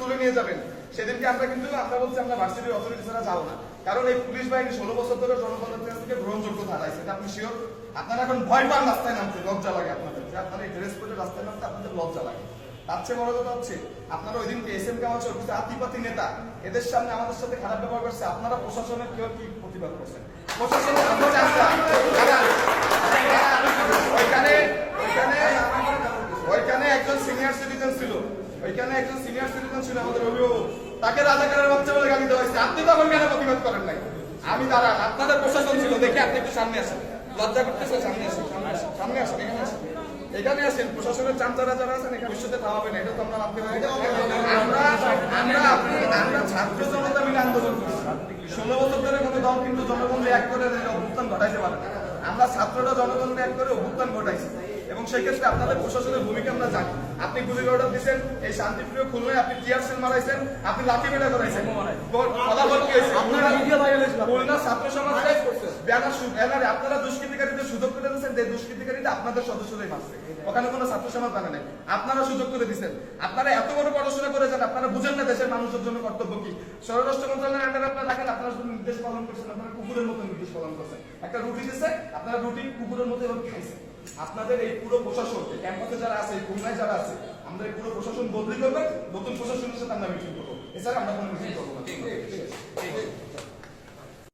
তুলে নিয়ে যাবেন, সেদিনকে আমরা কিন্তু আমরা বলছি আমরা ভার্সিটির অথরিটি ছাড়া যাব না। কারণ এই পুলিশ বাহিনী ষোলো বছর ধরে জনগণের থেকে গ্রহণযোগ্য এটা আপনি শিওর আপনারা এখন ভয় পান রাস্তায় নামতে, লজ্জা লাগে আপনাদের। আপনারা এই ড্রেস পরে রাস্তায় নামতে আপনাদের লজ্জা লাগে। তার চেয়ে বড় কথা হচ্ছে, আপনারা ওই দিনকে এস এম কামাচ কিছু আতিপাতি নেতা। এদের সামনে আমাদের সাথে খারাপ ব্যবহার করছে, আপনারা প্রশাসনের কেউ কি প্রতিবাদ করছেন? প্রশাসনের ওইখানে ওইখানে একজন সিনিয়র সিটিজেন ছিল। ওইখানে একজন সিনিয়র সিটিজেন ছিল আমাদের অভিভাবক। তাকে রাজাকারের বাচ্চা বলে গালি দেওয়া হয়েছে। আপনি তখন কেন প্রতিবাদ করেন নাই? আমি দাঁড়ান, আপনাদের প্রশাসন ছিল, দেখি আপনি একটু সামনে আসেন। লজ্জা করতেছে সামনে আসেন সামনে আসেন সামনে আসেন, এখানে আসেন। এখানে আসেন প্রশাসনের চামচারা যারা আছেন এখানে ভবিষ্যতে খাওয়াবেন এটা তো আমরা পারি। আমরা আমরা আপনি- আমরা ছাত্র জনতা মিলে আন্দোলন করছি ষোলো বছর ধরে কোনো দল কিন্তু জনগণকে এক করে অভ্যুত্থান ঘটাইতে পারে না। আমরা ছাত্ররা জনগণকে এক করে অভ্যুত্থান ঘটাইছি। এবং সেই ক্ষেত্রে আপনাদের প্রশাসনের ভূমিকা আমরা জানি। আপনি গুলির অর্ডার দিচ্ছেন এই শান্তিপ্রিয় খুলনায় আপনি টিয়ার সেল মারাইছেন আপনি লাঠি মেটা করাইছেন। ফলাফল কি হয়েছে? খুলনা ছাত্র সমাজে ব্যানার আপনারা দুষ্কৃতিকারীদের সুযোগ করে দিচ্ছেন যে দুষ্কৃতিকারীটা আপনাদের সদস্যরাই মারছে। ওখানে কোনো ছাত্র সমাজ বানা নাই। আপনারা সুযোগ করে দিচ্ছেন আপনারা এত বড় পড়াশোনা করেছেন, আপনারা বুঝেন না দেশের মানুষের জন্য কর্তব্য কি। স্বরাষ্ট্র মন্ত্রণালয়ের আন্ডারে আপনারা দেখেন আপনারা শুধু নির্দেশ পালন করছেন, আপনারা কুকুরের মতো নির্দেশ পালন করছেন। একটা রুটি দিচ্ছে আপনারা রুটি কুকুরের মতো এভাবে খাইছেন। আপনাদের এই পুরো প্রশাসন ক্যাম্পাসে যারা আছে, খুলনায় যারা আছে এই পুরো প্রশাসন বদলি করবেন, নতুন প্রশাসনের সাথে আমরা মিটিং করব। এছাড়া আমরা কোনো মিটিং করব না।